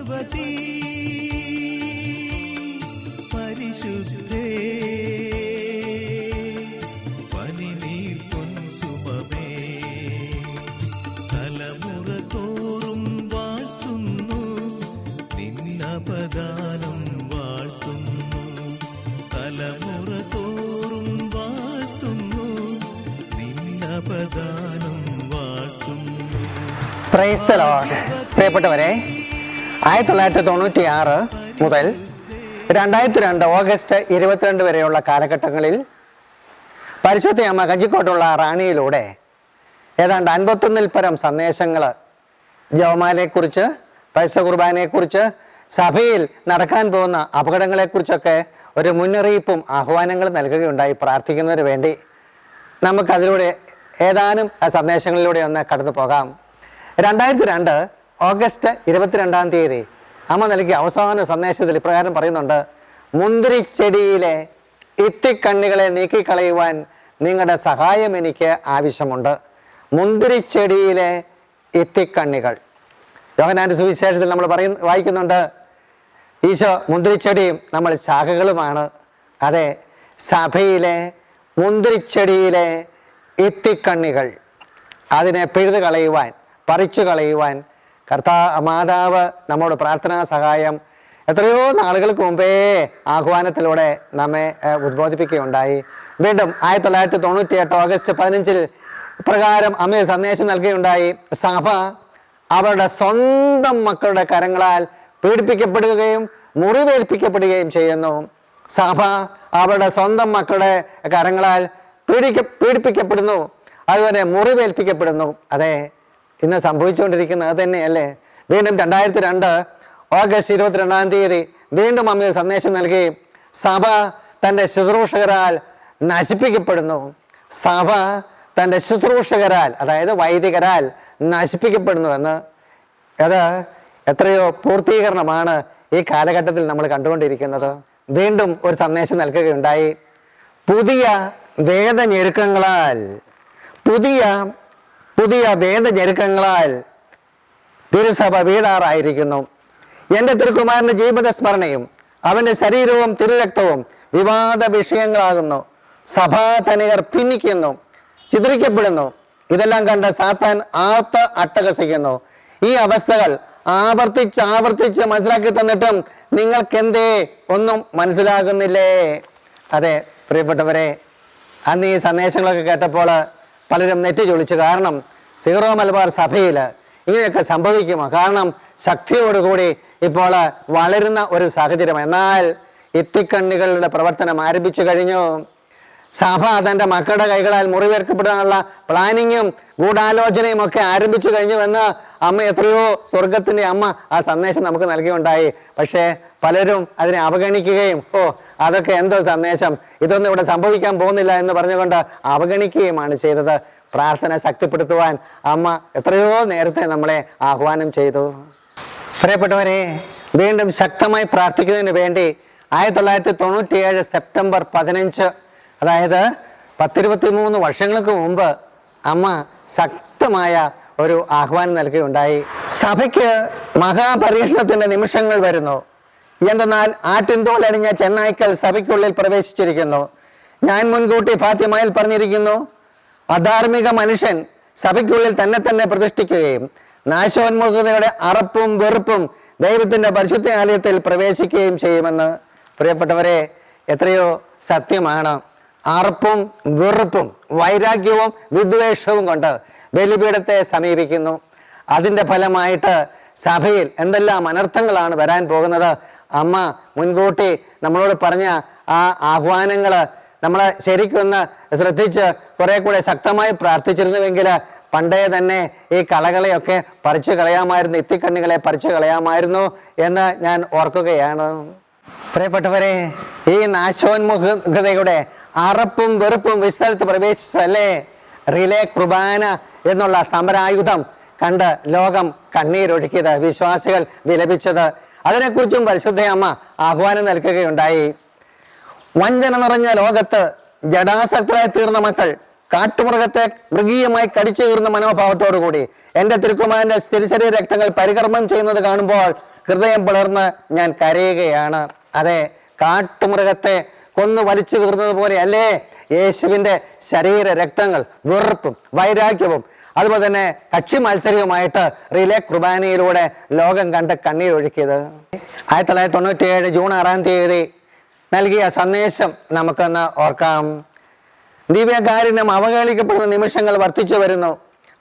ഭഗവതി പരിശുദ്ധേ പനിനീർ പൊൻസുമമേ തലമുറ തോറും വാഴ്ത്തുന്നു നിന്നപദാനം വാഴ്ത്തുന്നു തലമുറ തോറും വാഴ്ത്തുന്നു നിന്നപദാനം വാഴ്ത്തുന്നു. പ്രൈസ് ദ ലോർഡ് പ്രിയപ്പെട്ടവരെ ആയിരത്തി തൊള്ളായിരത്തി തൊണ്ണൂറ്റി ആറ് മുതൽ രണ്ടായിരത്തി രണ്ട് ഓഗസ്റ്റ് ഇരുപത്തിരണ്ട് വരെയുള്ള കാലഘട്ടങ്ങളിൽ പരിശുദ്ധയമ്മ കഞ്ചിക്കോട്ടുള്ള റാണിയിലൂടെ ഏതാണ്ട് അൻപത്തൊന്നിൽ പരം സന്ദേശങ്ങൾ ജവമാലയെക്കുറിച്ച് പരിശുദ്ധ കുർബാനയെക്കുറിച്ച് സഭയിൽ നടക്കാൻ പോകുന്ന അപകടങ്ങളെക്കുറിച്ചൊക്കെ ഒരു മുന്നറിയിപ്പും ആഹ്വാനങ്ങളും നൽകുകയുണ്ടായി പ്രാർത്ഥിക്കുന്നതിന് വേണ്ടി. നമുക്കതിലൂടെ ഏതാനും ആ സന്ദേശങ്ങളിലൂടെ ഒന്ന് കടന്നു പോകാം രണ്ടായിരത്തി രണ്ട് ഓഗസ്റ്റ് ഇരുപത്തിരണ്ടാം തീയതി അമ്മ നൽകിയ അവസാന സന്ദേശത്തിൽ ഇപ്രകാരം പറയുന്നുണ്ട് മുന്തിരിച്ചെടിയിലെ ഇത്തിക്കണ്ണികളെ നീക്കിക്കളയുവാൻ നിങ്ങളുടെ സഹായം എനിക്ക് ആവശ്യമുണ്ട്. മുന്തിരിച്ചെടിയിലെ ഇത്തിക്കണ്ണികൾ. യോഹനാന്റെ സുവിശേഷത്തിൽ നമ്മൾ പറയും വായിക്കുന്നുണ്ട് ഈശോ മുന്തിരിച്ചെടിയും നമ്മൾ ശാഖകളുമാണ്. അതെ സഭയിലെ മുന്തിരിച്ചെടിയിലെ ഇത്തിക്കണ്ണികൾ അതിനെ പിഴുതു കളയുവാൻ പറിച്ചു കളയുവാൻ കർത്താ മാതാവ് നമ്മോട് പ്രാർത്ഥനാ സഹായം. എത്രയോ നാളുകൾക്ക് മുമ്പേ ആഹ്വാനത്തിലൂടെ നമ്മെ ഉദ്ബോധിപ്പിക്കുകയുണ്ടായി. വീണ്ടും ആയിരത്തി തൊള്ളായിരത്തി തൊണ്ണൂറ്റി എട്ട് ഓഗസ്റ്റ് പതിനഞ്ചിൽ പ്രകാരം അമ്മയെ സന്ദേശം നൽകുകയുണ്ടായി. സഭ അവരുടെ സ്വന്തം മക്കളുടെ കരങ്ങളാൽ പീഡിപ്പിക്കപ്പെടുകയും മുറിവേൽപ്പിക്കപ്പെടുകയും ചെയ്യുന്നു. സഭ അവരുടെ സ്വന്തം മക്കളുടെ കരങ്ങളാൽ പീഡിക്ക പീഡിപ്പിക്കപ്പെടുന്നു. അതുപോലെ മുറിവേൽപ്പിക്കപ്പെടുന്നു. അതെ ഇന്ന് സംഭവിച്ചുകൊണ്ടിരിക്കുന്നത് അത് തന്നെയല്ലേ? വീണ്ടും രണ്ടായിരത്തി രണ്ട് ഓഗസ്റ്റ് ഇരുപത്തിരണ്ടാം തീയതി വീണ്ടും അമ്മ സന്ദേശം നൽകി സഭ തന്റെ ശുശ്രൂഷകരാൽ നശിപ്പിക്കപ്പെടുന്നു. സഭ തന്റെ ശുശ്രൂഷകരാൽ അതായത് വൈദികരാൽ നശിപ്പിക്കപ്പെടുന്നുവെന്ന് അത് എത്രയോ പൂർത്തീകരണമാണ് ഈ കാലഘട്ടത്തിൽ നമ്മൾ കണ്ടുകൊണ്ടിരിക്കുന്നത്. വീണ്ടും ഒരു സന്ദേശം നൽകുകയുണ്ടായി. പുതിയ വേദ ഞെരുക്കങ്ങളാൽ പുതിയ പുതിയ വേദഞെരുക്കങ്ങളാൽ തിരുസഭ വീടാറായിരിക്കുന്നു. എന്റെ തിരുക്കുമാരന്റെ ജീവിതസ്മരണയും അവന്റെ ശരീരവും തിരുരക്തവും വിവാദ വിഷയങ്ങളാകുന്നു. സഭാതനികർ ഭിന്നിക്കുന്നു ചിത്രിക്കപ്പെടുന്നു ഇതെല്ലാം കണ്ട് സാത്താൻ ആർത്ത് അട്ടഹസിക്കുന്നു. ഈ അവസ്ഥകൾ ആവർത്തിച്ച് ആവർത്തിച്ച് മനസ്സിലാക്കി തന്നിട്ടും നിങ്ങൾക്കെന്തേ? ഒന്നും മനസ്സിലാകുന്നില്ലേ? അതെ പ്രിയപ്പെട്ടവരെ അന്ന് ഈ സന്ദേശങ്ങളൊക്കെ കേട്ടപ്പോൾ പലരും നെറ്റിച്ചൊളിച്ചു കാരണം സീറോ മലബാർ സഭയിൽ ഇങ്ങനെയൊക്കെ സംഭവിക്കുമോ? കാരണം ശക്തിയോടുകൂടി ഇപ്പോൾ വളരുന്ന ഒരു സാഹചര്യം. എന്നാൽ ഇത്തിക്കണ്ണികളുടെ പ്രവർത്തനം ആരംഭിച്ചു കഴിഞ്ഞു. സഭ തന്റെ മക്കളുടെ കൈകളാൽ മുറിവേർക്കപ്പെടാനുള്ള പ്ലാനിങ്ങും ഗൂഢാലോചനയും ഒക്കെ ആരംഭിച്ചു കഴിഞ്ഞുവെന്ന് അമ്മ എത്രയോ സ്വർഗത്തിന്റെ അമ്മ ആ സന്ദേശം നമുക്ക് നൽകിയുണ്ടായി. പക്ഷേ പലരും അതിനെ അവഗണിക്കുകയും ഓ അതൊക്കെ എന്തോ സന്ദേശം. ഇതൊന്നും ഇവിടെ സംഭവിക്കാൻ പോകുന്നില്ല എന്ന് പറഞ്ഞുകൊണ്ട് അവഗണിക്കുകയുമാണ് ചെയ്തത്. പ്രാർത്ഥന ശക്തിപ്പെടുത്തുവാൻ അമ്മ എത്രയോ നേരത്തെ നമ്മളെ ആഹ്വാനം ചെയ്തു. പ്രിയപ്പെട്ടവരെ വീണ്ടും ശക്തമായി പ്രാർത്ഥിക്കുന്നതിന് വേണ്ടി ആയിരത്തി തൊള്ളായിരത്തി തൊണ്ണൂറ്റിയേഴ് സെപ്റ്റംബർ പതിനഞ്ച് അതായത് പത്തിരുപത്തി മൂന്ന് വർഷങ്ങൾക്ക് മുമ്പ് അമ്മ ശക്തമായ ഒരു ആഹ്വാനം നൽകുകയുണ്ടായി. സഭയ്ക്ക് മഹാപരീക്ഷണത്തിന്റെ നിമിഷങ്ങൾ വരുന്നു. എന്തെന്നാൽ ആട്ടിൻതോലണിഞ്ഞ ചെന്നായ്ക്കൽ സഭയ്ക്കുള്ളിൽ പ്രവേശിച്ചിരിക്കുന്നു. ഞാൻ മുൻകൂട്ടി ഫാത്തിമയിൽ പറഞ്ഞിരിക്കുന്നു അധാർമിക മനുഷ്യൻ സഭയ്ക്കുള്ളിൽ തന്നെ തന്നെ പ്രതിഷ്ഠിക്കുകയും നാശോന്മുഖതയുടെ അറപ്പും വെറുപ്പും ദൈവത്തിന്റെ പരിശുദ്ധ ആലയത്തിൽ പ്രവേശിക്കുകയും ചെയ്യുമെന്ന്. പ്രിയപ്പെട്ടവരെ എത്രയോ സത്യമാണ്. അറപ്പും വെറുപ്പും വൈരാഗ്യവും വിദ്വേഷവും കൊണ്ട് ബലിപീഠത്തെ സമീപിക്കുന്നു. അതിന്റെ ഫലമായിട്ട് സഭയിൽ എന്തെല്ലാം അനർത്ഥങ്ങളാണ് വരാൻ പോകുന്നത് അമ്മ മുൻകൂട്ടി നമ്മളോട് പറഞ്ഞ ആ ആഹ്വാനങ്ങൾ നമ്മൾ ശരിക്കൊന്ന് ശ്രദ്ധിച്ച് കുറെ കൂടെ ശക്തമായി പ്രാർത്ഥിച്ചിരുന്നുവെങ്കിൽ പണ്ടേ തന്നെ ഈ കളകളെയൊക്കെ പറിച്ചു കളയാമായിരുന്നു ഇത്തിക്കണ്ണികളെ പറിച്ചു കളയാമായിരുന്നു എന്ന് ഞാൻ ഓർക്കുകയാണ്. പ്രിയപ്പെട്ടവരെ ഈ നാശോന്മുഖതയുടെ അറപ്പും വെറുപ്പും വിസ്ഥലത്ത് പ്രവേശിച്ചല്ലേ റിലേ കുർബാന എന്നുള്ള സമരായുധം കണ്ട് ലോകം കണ്ണീരൊഴുക്കിയത് വിശ്വാസികൾ വിലപിച്ചത് അതിനെക്കുറിച്ചും പരിശുദ്ധയമ്മ ആഹ്വാനം നൽകുകയുണ്ടായി. വഞ്ചന നിറഞ്ഞ ലോകത്ത് ജഡാസക്തരായി തീർന്ന മക്കൾ കാട്ടുമൃഗത്തെ മൃഗീയമായി കടിച്ചു കീറുന്ന മനോഭാവത്തോടു കൂടി എന്റെ തിരുക്കുമാരന്റെ തിരിച്ചറിയ രക്തങ്ങൾ പരികർമ്മം ചെയ്യുന്നത് കാണുമ്പോൾ ഹൃദയം പിളർന്ന് ഞാൻ കരയുകയാണ്. അതെ കാട്ടുമൃഗത്തെ കൊന്നു വലിച്ചു കീറുന്നത് പോലെ അല്ലേ? യേശുവിന്റെ ശരീര രക്തങ്ങൾ വെറുപ്പും വൈരാഗ്യവും അതുപോലെ തന്നെ കക്ഷി മത്സരവുമായിട്ട് റിലേ കുർബാനയിലൂടെ ലോകം കണ്ട് കണ്ണീരൊഴുക്കിയത്. ആയിരത്തി തൊള്ളായിരത്തി തൊണ്ണൂറ്റി ഏഴ് ജൂൺ ആറാം തീയതി നൽകിയ സന്ദേശം നമുക്കൊന്ന് ഓർക്കാം. ദിവ്യകാരുണ്യം അവഹേളിക്കപ്പെടുന്ന നിമിഷങ്ങൾ വർദ്ധിച്ചു വരുന്നു.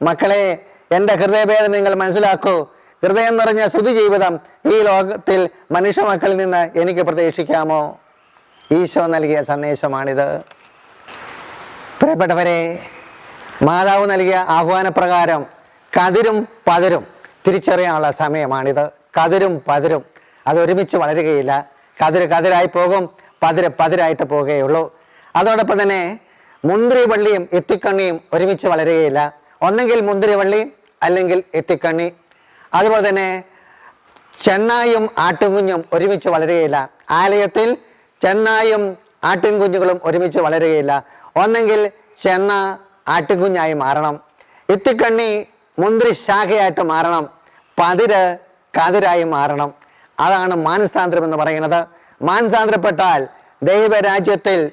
മക്കളെ എന്റെ ഹൃദയഭേദം നിങ്ങൾ മനസ്സിലാക്കൂ. ഹൃദയം നിറഞ്ഞ സ്തുതി ജീവിതം ഈ ലോകത്തിൽ മനുഷ്യ മക്കളിൽ നിന്ന് എനിക്ക് പ്രതീക്ഷിക്കാമോ? ഈശോ നൽകിയ സന്ദേശമാണിത്. പ്രിയപ്പെട്ടവരെ മാതാവ് നൽകിയ ആഹ്വാനപ്രകാരം കതിരും പതിരും തിരിച്ചറിയാനുള്ള സമയമാണിത്. കതിരും പതിരും അതൊരുമിച്ച് വളരുകയില്ല. കതിര് കതിരായി പോകും പതിര് പതിരായിട്ട് പോകുകയുള്ളൂ അതോടൊപ്പം തന്നെ മുന്തിരി വള്ളിയും എത്തിക്കണ്ണിയും ഒരുമിച്ച് വളരുകയില്ല. ഒന്നെങ്കിൽ മുന്തിരി വള്ളി അല്ലെങ്കിൽ എത്തിക്കണ്ണി അതുപോലെ തന്നെ ചെന്നായും ആട്ടുംകുഞ്ഞും ഒരുമിച്ച് വളരുകയില്ല. ആലയത്തിൽ ചെന്നായും ആട്ടിൻകുഞ്ഞുങ്ങളും ഒരുമിച്ച് വളരുകയില്ല. ഒന്നെങ്കിൽ ചെന്ന ആട്ടിൻകുഞ്ഞായി മാറണം. ഇത്തിക്കണ്ണി മുന്തിരി ശാഖയായിട്ട് മാറണം. പതിര് കതിരായി മാറണം. അതാണ് മാനസാന്തരം എന്ന് പറയുന്നത്. മാനസാന്തരപ്പെട്ടാൽ ദൈവരാജ്യത്തിൽ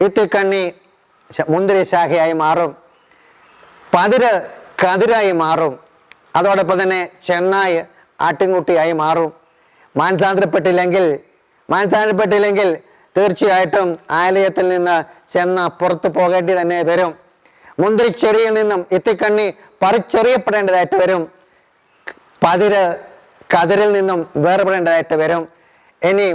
ഇത്തിക്കണ്ണി മുന്തിരി ശാഖയായി മാറും. പതിര് കതിരായി മാറും. അതോടൊപ്പം തന്നെ ചെന്നായി ആട്ടിൻകുട്ടിയായി മാറും. മാനസാന്തരപ്പെട്ടില്ലെങ്കിൽ മാനസാന്തരപ്പെട്ടില്ലെങ്കിൽ തീർച്ചയായിട്ടും ആലയത്തിൽ നിന്ന് ചെന്ന പുറത്തു പോകേണ്ടി തന്നെ വരും. മുന്തിരിച്ചെറിയിൽ നിന്നും ഇത്തിക്കണ്ണി പറിച്ചെറിയപ്പെടേണ്ടതായിട്ട് വരും. പതിര് കതിരിൽ നിന്നും വേർപെടേണ്ടതായിട്ട് വരും. ഇനി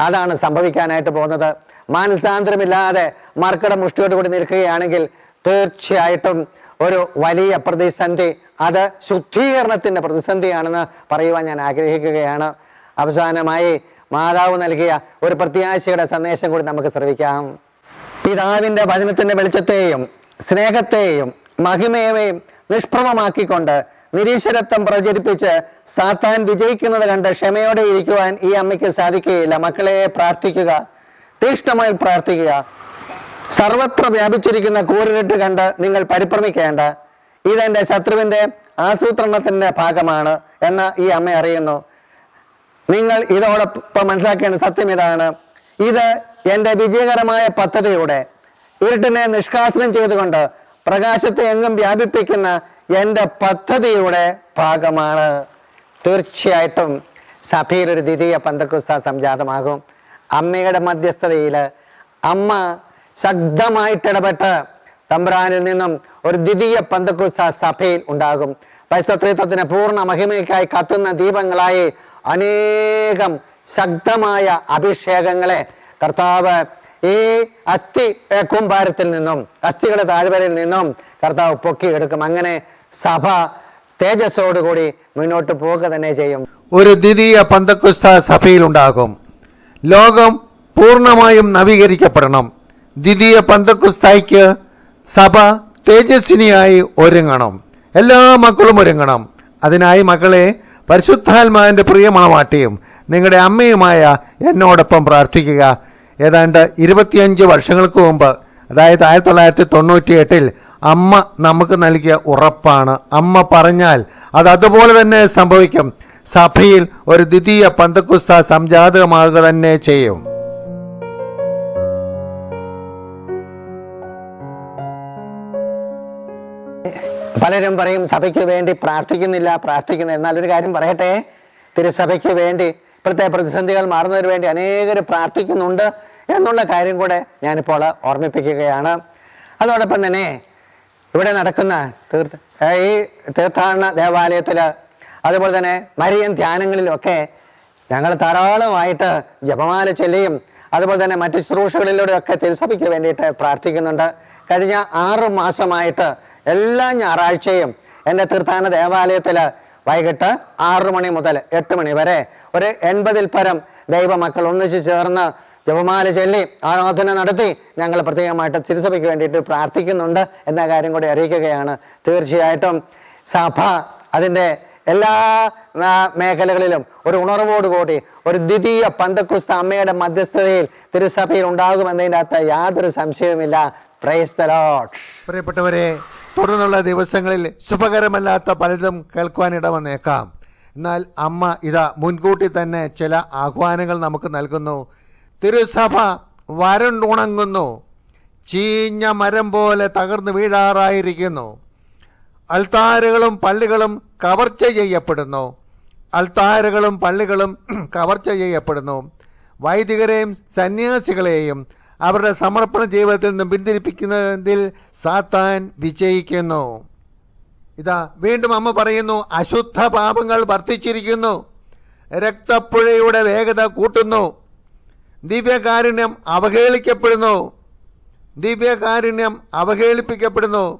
അതാണ് സംഭവിക്കാനായിട്ട് പോകുന്നത്. മാനസാന്തരമില്ലാതെ മർക്കട മുഷ്ടിയോട് കൂടി നിൽക്കുകയാണെങ്കിൽ തീർച്ചയായിട്ടും ഒരു വലിയ പ്രതിസന്ധി അത് ശുദ്ധീകരണത്തിന്റെ പ്രതിസന്ധിയാണെന്ന് പറയുവാൻ ഞാൻ ആഗ്രഹിക്കുകയാണ്. അവസാനമായി മാതാവ് നൽകിയ ഒരു പ്രത്യാശയുടെ സന്ദേശം കൂടി നമുക്ക് ശ്രവിക്കാം. പിതാവിന്റെ ഭജനത്തിന്റെ വെളിച്ചത്തെയും സ്നേഹത്തെയും മഹിമയെയും നിഷ്പ്രഭമാക്കിക്കൊണ്ട് നിരീശ്വരത്വം പ്രചരിപ്പിച്ച് സാത്താൻ വിജയിക്കുന്നത് കണ്ട് ക്ഷമയോടെ ഇരിക്കുവാൻ ഈ അമ്മയ്ക്ക് സാധിക്കുകയില്ല. മക്കളെ പ്രാർത്ഥിക്കുക. തീക്ഷ്ണമായി പ്രാർത്ഥിക്കുക. സർവത്ര വ്യാപിച്ചിരിക്കുന്ന കൂരിട്ട് കണ്ട് നിങ്ങൾ പരിഭ്രമിക്കേണ്ട. ഇതെന്റെ ശത്രുവിന്റെ ആസൂത്രണത്തിന്റെ ഭാഗമാണ് എന്ന് ഈ അമ്മ അറിയുന്നു. നിങ്ങൾ ഇതോടൊപ്പം മനസ്സിലാക്കേണ്ട സത്യം ഇതാണ്. ഇത് എന്റെ വിജയകരമായ പദ്ധതിയുടെ ഇരുട്ടിനെ നിഷ്കാസനം ചെയ്തുകൊണ്ട് പ്രകാശത്തെ എങ്ങും വ്യാപിപ്പിക്കുന്ന എന്റെ പദ്ധതിയുടെ ഭാഗമാണ്. തീർച്ചയായിട്ടും സഭയിൽ ഒരു ദ്വിതീയ പന്തക്കുസ്ത സംജാതമാകും. അമ്മയുടെ മധ്യസ്ഥതയിൽ അമ്മ ശക്തമായിട്ട് ഇടപെട്ട് തമ്പ്രാനിൽ നിന്നും ഒരു ദ്വിതീയ പന്തക്കുസ്ത സഭയിൽ ഉണ്ടാകും. പൈസത്രിത്വത്തിന് പൂർണ മഹിമയ്ക്കായി കത്തുന്ന ദീപങ്ങളായി അനേകം ശക്തമായ അഭിഷേകങ്ങളെ കർത്താവ് ഈ അസ്ഥി കൂമ്പാരത്തിൽ നിന്നും അസ്ഥികളുടെ താഴ്വരയിൽ നിന്നും കർത്താവ് പൊക്കിയെടുക്കും. അങ്ങനെ സഭ തേജസ്സോടുകൂടി മുന്നോട്ട് പോവുക തന്നെ ചെയ്യും. ഒരു ദ്വിതീയ പന്തക്കുസ്ത സഭയിലുണ്ടാകും. ലോകം പൂർണമായും നവീകരിക്കപ്പെടണം. ദ്വിതീയ പന്തക്കുസ്തായ്ക്ക് സഭ തേജസ്വിനിയായി ഒരുങ്ങണം. എല്ലാ മക്കളും ഒരുങ്ങണം. അതിനായി മക്കളെ പരിശുദ്ധാത്മാവിന്റെ പ്രിയ മണവാട്ടിയും നിങ്ങളുടെ അമ്മയുമായ എന്നോടൊപ്പം പ്രാർത്ഥിക്കുക. ഏതാണ്ട് ഇരുപത്തിയഞ്ച് വർഷങ്ങൾക്ക് മുമ്പ് അതായത് ആയിരത്തി തൊള്ളായിരത്തി തൊണ്ണൂറ്റി എട്ടിൽ അമ്മ നമുക്ക് നൽകിയ ഉറപ്പാണ്. അമ്മ പറഞ്ഞാൽ അത് അതുപോലെ തന്നെ സംഭവിക്കും. സഭയിൽ ഒരു ദ്വിതീയ പന്തക്കുസ്ത സംജാതകമാകുക തന്നെ ചെയ്യും. പലരും പറയും സഭയ്ക്ക് വേണ്ടി പ്രാർത്ഥിക്കുന്നില്ല പ്രാർത്ഥിക്കുന്നു. എന്നാൽ ഒരു കാര്യം പറയട്ടെ? തിരുസഭയ്ക്ക് വേണ്ടി ഇപ്പോഴത്തെ പ്രതിസന്ധികൾ മാറുന്നതിന് വേണ്ടി അനേകർ പ്രാർത്ഥിക്കുന്നുണ്ട് എന്നുള്ള കാര്യം കൂടെ ഞാനിപ്പോൾ ഓർമ്മിപ്പിക്കുകയാണ്. അതോടൊപ്പം തന്നെ ഇവിടെ നടക്കുന്ന തീർത്ഥ ഈ തീർത്ഥാടന ദേവാലയത്തിൽ അതുപോലെ തന്നെ മരിയൻ ധ്യാനങ്ങളിലൊക്കെ ഞങ്ങൾ ധാരാളമായിട്ട് ജപമാല ചൊല്ലിയും അതുപോലെ തന്നെ മറ്റ് ശുശ്രൂഷകളിലൂടെയൊക്കെ തിരുസഭയ്ക്ക് വേണ്ടിയിട്ട് പ്രാർത്ഥിക്കുന്നുണ്ട്. കഴിഞ്ഞ ആറ് മാസമായിട്ട് എല്ലാ ഞായറാഴ്ചയും എന്റെ തീർത്ഥാടന ദേവാലയത്തിൽ വൈകിട്ട് ആറ് മണി മുതൽ എട്ട് മണി വരെ ഒരു എൺപതിൽ പരം ദൈവമക്കൾ ഒന്നിച്ചു ചേർന്ന് ജപമാല ചൊല്ലി ആരാധന നടത്തി ഞങ്ങൾ പ്രത്യേകമായിട്ട് തിരുസഭയ്ക്ക് വേണ്ടിയിട്ട് പ്രാർത്ഥിക്കുന്നുണ്ട് എന്ന കാര്യം കൂടി അറിയിക്കുകയാണ്. തീർച്ചയായിട്ടും സഭ അതിന്റെ എല്ലാ മേഖലകളിലും ഒരു ഉണർവോടുകൂടി ഒരു ദ്വിതീയ പന്തക്കുസ് അമ്മയുടെ മധ്യസ്ഥതയിൽ തിരുസഭയിൽ ഉണ്ടാകുമെന്നതിന്റെ അകത്ത് യാതൊരു സംശയവുമില്ല. പ്രിയപ്പെട്ടവരെ തുടർന്നുള്ള ദിവസങ്ങളിൽ ശുഭകരമല്ലാത്ത പലതും കേൾക്കുവാനിട വന്നേക്കാം എന്നാൽ അമ്മ ഇതാ മുൻകൂട്ടി തന്നെ ചില ആഹ്വാനങ്ങൾ നമുക്ക് നൽകുന്നു. തിരുസഭ വരണ്ടുണങ്ങുന്നു. ചീഞ്ഞ മരം പോലെ തകർന്നു വീഴാറായിരിക്കുന്നു. അൾത്താരുകളും പള്ളികളും കവർച്ച ചെയ്യപ്പെടുന്നു. അൾത്താരുകളും പള്ളികളും കവർച്ച ചെയ്യപ്പെടുന്നു. വൈദികരെയും സന്യാസികളെയും അവരുടെ സമർപ്പണ ജീവിതത്തിൽ നിന്നും പിന്തിരിപ്പിക്കുന്നതിൽ സാത്താൻ വിജയിക്കുന്നു. ഇതാ വീണ്ടും അമ്മ പറയുന്നു അശുദ്ധ പാപങ്ങൾ വർദ്ധിച്ചിരിക്കുന്നു. രക്തപ്പുഴയുടെ വേഗത കൂട്ടുന്നു. ദിവ്യകാരുണ്യം അവഹേളിക്കപ്പെടുന്നു. ദിവ്യകാരുണ്യം അവഹേളിപ്പിക്കപ്പെടുന്നു.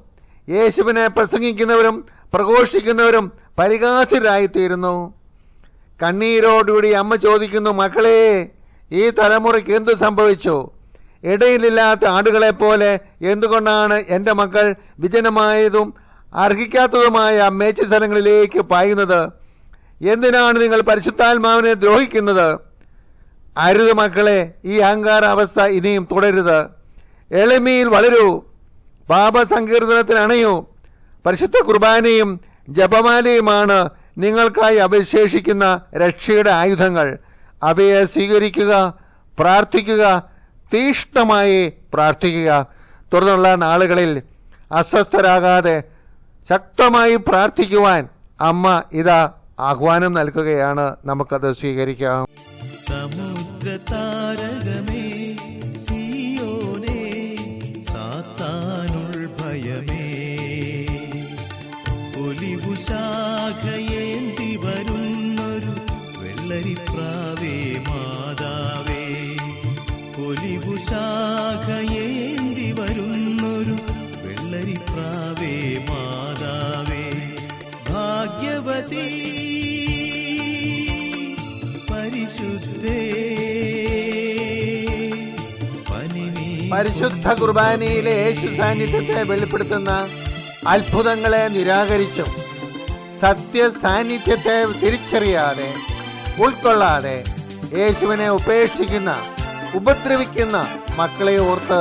യേശുവിനെ പ്രസംഗിക്കുന്നവരും പ്രഘോഷിക്കുന്നവരും പരിഹാസ്യരായിത്തീരുന്നു. കണ്ണീരോടുകൂടി അമ്മ ചോദിക്കുന്നു മക്കളെ ഈ തലമുറയ്ക്ക് എന്തു സംഭവിച്ചു? ഇടയിലില്ലാത്ത ആടുകളെ പോലെ എന്തുകൊണ്ടാണ് എന്റെ മക്കൾ വിജനമായതും അർഹിക്കാത്തതുമായ മേച്ചു സ്ഥലങ്ങളിലേക്ക് പായുന്നത്? എന്തിനാണ് നിങ്ങൾ പരിശുദ്ധാത്മാവിനെ ദ്രോഹിക്കുന്നത്? അരുത് മക്കളെ ഈ അഹങ്കാര അവസ്ഥ ഇനിയും തുടരുത്. എളിമയിൽ വളരൂ പാപസങ്കീർത്തനത്തിൽ അണയൂ. പരിശുദ്ധ കുർബാനയും ജപമാലയുമാണ് നിങ്ങൾക്കായി അവശേഷിക്കുന്ന രക്ഷയുടെ ആയുധങ്ങൾ. അവയെ സ്വീകരിക്കുക പ്രാർത്ഥിക്കുക തീഷ്ണമായി പ്രാർത്ഥിക്കുക. തുടർന്നുള്ള നാളുകളിൽ അസ്വസ്ഥരാകാതെ ശക്തമായി പ്രാർത്ഥിക്കുവാൻ അമ്മ ഇതാ ആഹ്വാനം നൽകുകയാണ്. നമുക്കത് സ്വീകരിക്കാം. സമുദ്രതാരകമേ സിയോനേ പരിശുദ്ധ കുർബാനയിലെ യേശു സാന്നിധ്യത്തെ വെളിപ്പെടുത്തുന്ന അത്ഭുതങ്ങളെ നിരാകരിച്ചും സത്യ സാന്നിധ്യത്തെ തിരിച്ചറിയാതെ ഉൾക്കൊള്ളാതെ യേശുവിനെ ഉപേക്ഷിക്കുന്ന ഉപദ്രവിക്കുന്ന മക്കളെ ഓർത്ത്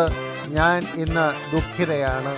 ഞാൻ ഇന്ന് ദുഃഖിതയാണ്.